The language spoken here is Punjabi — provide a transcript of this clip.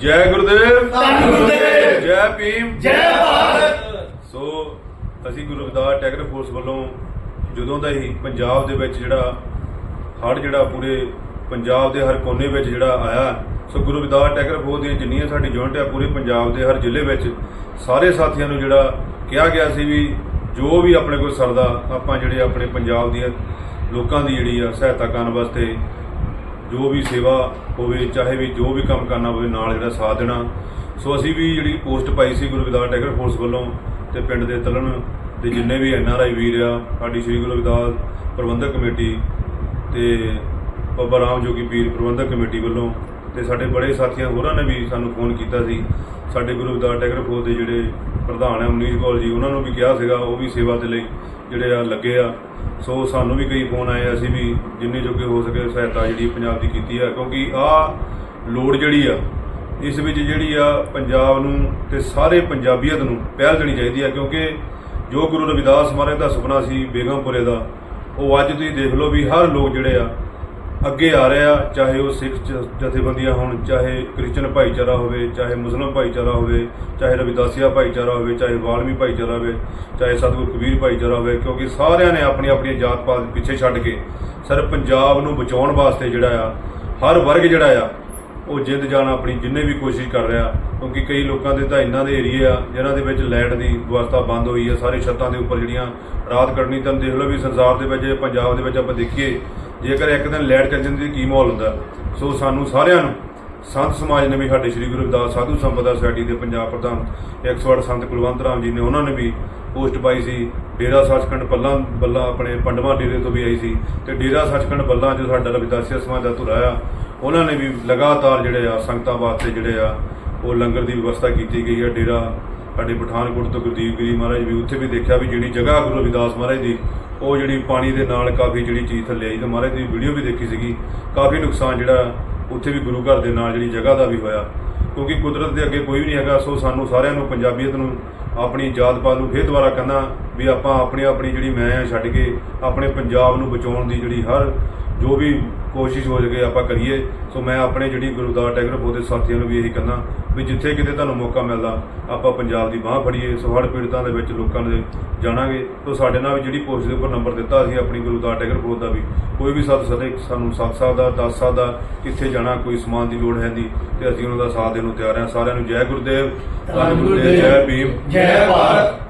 ਜੈ ਗੁਰਦੇਵ। ਧੰਨ ਗੁਰਦੇਵ। ਜੈ ਭੀਮ। ਜੈ ਭਾਰਤ। ਸੋ ਅਸੀਂ ਗੁਰੂ ਰਵਿਦਾਸ ਟੈਗਰ ਫੋਰਸ ਵੱਲੋਂ ਜਦੋਂ ਦਾ ਹੀ ਪੰਜਾਬ ਦੇ ਵਿੱਚ ਜਿਹੜਾ ਹੜ੍ਹ ਜਿਹੜਾ ਪੂਰੇ ਪੰਜਾਬ ਦੇ ਹਰ ਕੋਨੇ ਵਿੱਚ ਜਿਹੜਾ ਆਇਆ so Guru Ravidas tiger force ਦੀਆਂ ਜਿੰਨੀਆਂ ਸਾਡੀ ਯੂਨਿਟ ਆ ਪੂਰੇ ਪੰਜਾਬ ਦੇ ਹਰ ਜ਼ਿਲ੍ਹੇ ਵਿੱਚ ਸਾਰੇ ਸਾਥੀਆਂ ਨੂੰ ਜਿਹੜਾ ਕਿਹਾ ਗਿਆ ਸੀ ਵੀ ਜੋ ਵੀ ਆਪਣੇ ਕੋਲ ਸਰਦਾ ਆਪਾਂ ਜਿਹੜੇ ਆਪਣੇ ਪੰਜਾਬ ਦੀਆਂ ਲੋਕਾਂ ਦੀ ਜਿਹੜੀ ਆ ਸਹਾਇਤਾ ਕਰਨ ਵਾਸਤੇ ਜੋ ਵੀ ਸੇਵਾ ਹੋਵੇ, ਚਾਹੇ ਵੀ ਜੋ ਵੀ ਕੰਮ ਕਰਨਾ ਹੋਵੇ, ਨਾਲ ਜਿਹੜਾ ਸਾਥ ਦੇਣਾ। ਸੋ ਅਸੀਂ ਵੀ ਜਿਹੜੀ ਪੋਸਟ ਪਾਈ ਸੀ ਗੁਰੂ ਰਵਿਦਾਸ ਟੈਗਰ ਫੋਰਸ ਵੱਲੋਂ ਤੇ ਪਿੰਡ ਦੇ ਤਲਣ ਦੇ ਜਿੰਨੇ ਵੀ ਐੱਨ ਆਰ ਆਈ ਵੀਰ ਆ, ਸਾਡੀ ਸ੍ਰੀ ਗੁਰੂ ਰਵਿਦਾਸ ਪ੍ਰਬੰਧਕ ਕਮੇਟੀ ਤੇ ਬਾਬਾ ਰਾਮ ਜੋਗੀ ਪੀਰ ਪ੍ਰਬੰਧਕ ਕਮੇਟੀ ਵੱਲੋਂ ਤੇ ਸਾਡੇ ਬੜੇ ਸਾਥੀਆਂ ਹੋਰਾਂ ਨੇ ਵੀ ਸਾਨੂੰ ਫੋਨ ਕੀਤਾ ਸੀ। ਸਾਡੇ ਗੁਰੂ ਰਵਿਦਾਸ ਟੈਗਰ ਫੋਰਸ ਦੇ ਜਿਹੜੇ ਪ੍ਰਧਾਨ ਹੈ ਮਨੀਸ਼ ਕੌਰ ਜੀ, ਉਹਨਾਂ ਨੂੰ ਵੀ ਕਿਹਾ ਸੀਗਾ, ਉਹ ਵੀ ਸੇਵਾ ਦੇ ਲਈ ਜਿਹੜੇ ਆ ਲੱਗੇ ਆ। ਸੋ ਸਾਨੂੰ ਵੀ ਕਈ ਫੋਨ ਆਏ ਅਸੀਂ ਵੀ ਜਿੰਨੇ ਜੋਗੇ ਹੋ ਸਕੇ ਸਹਾਇਤਾ ਜਿਹੜੀ ਪੰਜਾਬ ਦੀ ਕੀਤੀ ਆ, ਕਿਉਂਕਿ ਆ ਲੋੜ ਜਿਹੜੀ ਆ, ਇਸ ਵਿੱਚ ਜਿਹੜੀ ਆ ਪੰਜਾਬ ਨੂੰ ਤੇ ਸਾਰੇ ਪੰਜਾਬੀਅਤ ਨੂੰ ਪਹਿਲ ਦੇਣੀ ਚਾਹੀਦੀ ਆ, ਕਿਉਂਕਿ ਜੋ ਗੁਰੂ ਰਵਿਦਾਸ ਮਹਾਰਾਜ ਦਾ ਸੁਪਨਾ ਸੀ ਬੇਗਮਪੁਰੇ ਦਾ, ਉਹ ਅੱਜ ਤੁਸੀਂ ਦੇਖ ਲਓ ਵੀ ਹਰ ਲੋਕ ਜਿਹੜੇ ਆ ਅੱਗੇ ਆ ਰਿਹਾ, ਚਾਹੇ ਉਹ ਸਿੱਖ ਜ- ਜਥੇਬੰਦੀਆਂ ਹੋਣ, ਚਾਹੇ ਕ੍ਰਿਸਚਨ ਭਾਈਚਾਰਾ ਹੋਵੇ, ਚਾਹੇ ਮੁਸਲਮਾਨ ਭਾਈਚਾਰਾ ਹੋਵੇ, ਚਾਹੇ ਰਵਿਦਾਸੀਆ ਭਾਈਚਾਰਾ ਹੋਵੇ, ਚਾਹੇ ਵਾਲਮੀ ਭਾਈਚਾਰਾ ਹੋਵੇ, ਚਾਹੇ ਸਤਿਗੁਰ ਕਬੀਰ ਭਾਈਚਾਰਾ ਹੋਵੇ, ਕਿਉਂਕਿ ਸਾਰਿਆਂ ਨੇ ਆਪਣੀ ਆਪਣੀ ਜਾਤ ਪਾਤ ਪਿੱਛੇ ਛੱਡ ਕੇ ਸਰ ਪੰਜਾਬ ਨੂੰ ਬਚਾਉਣ ਵਾਸਤੇ ਜਿਹੜਾ ਆ, ਹਰ ਵਰਗ ਜਿਹੜਾ ਆ ਉਹ ਜਿੱਦ ਜਾਣ ਆਪਣੀ ਜਿੰਨੇ ਵੀ ਕੋਸ਼ਿਸ਼ ਕਰ ਰਿਹਾ, ਕਿਉਂਕਿ ਕਈ ਲੋਕਾਂ ਦੇ ਤਾਂ ਇੰਨਾ ਦੇ ਏਰੀਏ ਆ ਜਿਨ੍ਹਾਂ ਦੇ ਵਿੱਚ ਲਾਈਟ ਦੀ ਵਿਵਸਥਾ ਬੰਦ ਹੋਈ ਹੈ ਸਾਰੇ ਛੱਤਾਂ ਦੇ ਉੱਪਰ ਜਿਹੜੀਆਂ ਰਾਤ ਕੱਢਣੀ, ਤਾਂ ਦੇਖ ਲਓ ਵੀ ਸੰਸਾਰ ਦੇ ਵਿੱਚ, ਪੰਜਾਬ ਦੇ ਵਿੱਚ ਆਪਾਂ ਦੇਖੀਏ, ਜੇਕਰ ਇੱਕ ਦਿਨ ਲਾਈਟ ਚੱਲ ਜਾਂਦੀ ਤਾਂ ਕੀ ਮਾਹੌਲ ਹੁੰਦਾ? ਸੋ ਸਾਨੂੰ ਸਾਰਿਆਂ ਨੂੰ, ਸੰਤ ਸਮਾਜ ਨੇ ਵੀ ਸਾਡੇ ਸ੍ਰੀ ਗੁਰੂ ਰਵਿਦਾਸ ਸਾਧੂ ਸੰਪਦਾ ਸੋਸਾਇਟੀ ਦੇ ਪੰਜਾਬ ਪ੍ਰਧਾਨ 108 ਸੰਤ ਕੁਲਵੰਤ ਰਾਮ ਜੀ ਨੇ ਉਹਨਾਂ ਨੇ ਵੀ ਪੋਸਟ ਪਾਈ ਸੀ, ਡੇਰਾ ਸੱਚਖੰਡ ਪੱਲਾ ਬੱਲਾ ਆਪਣੇ ਪੰਡਵਾ ਡੇਰੇ ਤੋਂ ਵੀ ਆਈ ਸੀ, ਤੇ ਡੇਰਾ ਸੱਚਖੰਡ ਬੱਲਾ ਜੋ ਸਾਡਾ ਰਵਿਦਾਸੀਆ ਸਮਾਜ ਦਾ ਧੁਰਾ ਆ ਉਹਨਾਂ ਨੇ ਵੀ ਲਗਾਤਾਰ ਜਿਹੜੇ ਆ, ਸੰਗਤਾਂ ਵਾਸਤੇ ਜਿਹੜੇ ਆ, ਉਹ ਲੰਗਰ ਦੀ ਵਿਵਸਥਾ ਕੀਤੀ ਗਈ ਹੈ ਡੇਰਾ ਸਾਡੇ ਪਠਾਨਕੋਟ ਤੋਂ ਗੁਰਦੀਪ ਗਿਰੀ ਮਹਾਰਾਜ ਵੀ ਉੱਥੇ ਵੀ ਦੇਖਿਆ ਵੀ ਜਿਹੜੀ ਜਗ੍ਹਾ ਗੁਰੂ ਰਵਿਦਾਸ ਮਹਾਰਾਜ ਦੀ, ਉਹ ਜਿਹੜੀ ਪਾਣੀ ਦੇ ਨਾਲ ਕਾਫੀ ਜਿਹੜੀ ਚੀਜ਼ ਥੱਲੇ ਆਈ ਤੇ ਮਹਾਰਾਜ ਦੀ ਵੀਡੀਓ ਵੀ ਦੇਖੀ ਸੀਗੀ। ਕਾਫੀ ਨੁਕਸਾਨ ਜਿਹੜਾ ਉੱਥੇ ਵੀ ਗੁਰੂ ਘਰ ਦੇ ਨਾਲ ਜਿਹੜੀ ਜਗ੍ਹਾ ਦਾ ਵੀ ਹੋਇਆ। ਕਿਉਂਕਿ ਕੁਦਰਤ ਦੇ ਅੱਗੇ ਕੋਈ ਵੀ ਨਹੀਂ ਹੈਗਾ, ਸੋ ਸਾਨੂੰ ਸਾਰਿਆਂ ਨੂੰ, ਪੰਜਾਬੀਅਤ ਨੂੰ ਆਪਣੀ ਜਾਤ ਪਾਤ ਨੂੰ ਫੇਰ ਦੁਬਾਰਾ ਕਹਿੰਦਾ ਵੀ ਆਪਾਂ ਆਪਣੀ ਆਪਣੀ ਜਿਹੜੀ ਮੈਂ ਆ ਛੱਡ ਕੇ ਆਪਣੇ ਪੰਜਾਬ ਨੂੰ ਬਚਾਉਣ ਦੀ ਜਿਹੜੀ ਹਰ ਜੋ ਵੀ ਕੋਸ਼ਿਸ਼ ਹੋ ਸਕੇ ਆਪਾਂ ਕਰੀਏ ਸੋ ਮੈਂ ਆਪਣੇ ਜਿਹੜੀ ਗੁਰਦਾਰ ਟੈਗਰ ਦੇ ਸਾਥੀਆਂ ਨੂੰ ਵੀ ਇਹੀ ਕਹਿੰਦਾ ਵੀ ਜਿੱਥੇ ਕਿਤੇ ਤੁਹਾਨੂੰ ਮੌਕਾ ਮਿਲਦਾ ਆਪਾਂ ਪੰਜਾਬ ਦੀ ਬਾਹ ਫੜੀਏ ਸੋ ਹੜ੍ਹ ਪੀੜਤਾਂ ਦੇ ਵਿੱਚ ਲੋਕਾਂ ਦੇ ਜਾਣਾਂਗੇ ਸੋ ਸਾਡੇ ਨਾਲ ਵੀ ਜਿਹੜੀ ਪੋਸਟ ਦੇ ਉੱਪਰ ਨੰਬਰ ਦਿੱਤਾ ਸੀ ਆਪਣੀ ਗੁਰਦਾਰ ਟੈਗਰ ਦਾ ਵੀ ਕੋਈ ਵੀ ਸੱਤ ਸਦੇ ਸਾਨੂੰ ਸੱਤ ਸਕਦਾ ਦੱਸ ਸਕਦਾ ਕਿੱਥੇ ਜਾਣਾ ਕੋਈ ਸਮਾਨ ਦੀ ਲੋੜ ਹੈ ਦੀ ਤੇ ਅਸੀਂ ਉਹਨਾਂ ਦਾ ਸਾਥ ਦੇਣ ਨੂੰ ਤਿਆਰ ਹਾਂ। ਸਾਰਿਆਂ ਨੂੰ ਜੈ ਗੁਰਦੇਵ ਧੰਨ ਗੁਰਦੇਵ ਜੈ ਭੀਮ। ਜੈ ਭਾਰਤ।